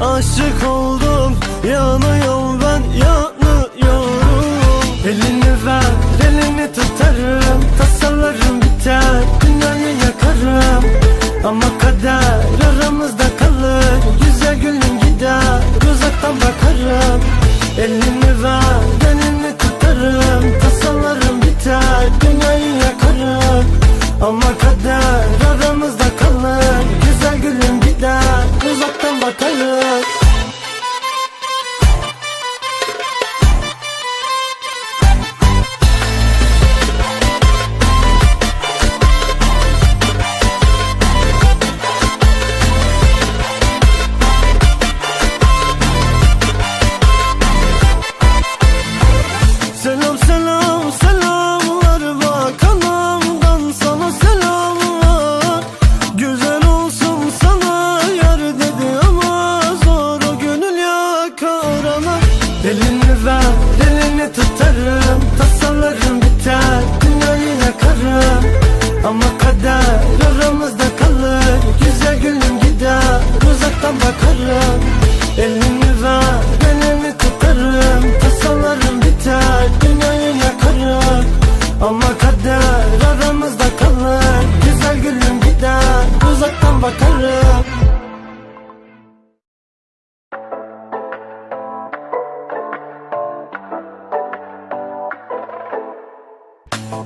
aşık oldum Yanıyorum ben yanıyorum. Elini ver, elini tutarım Tasalarım biter, dünyayı yakarım. Ama kader aramızda kalır Güzel gülüm gider, uzaktan bakarım. Elini ana Elini ver elini tutarım. Tasalarım biter dünyayı yakarım. Ama kader aramızda kalır. Güzel gülüm gider uzaktan bakarım. Elini ver elini tutarım. Tasalarım biter dünyayı yakarım. Ama kader aramızda kalır. Güzel gülüm gider uzaktan bakarım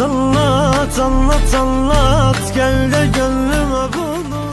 Anlat anlat, anlat. Gel de gönlüme bunu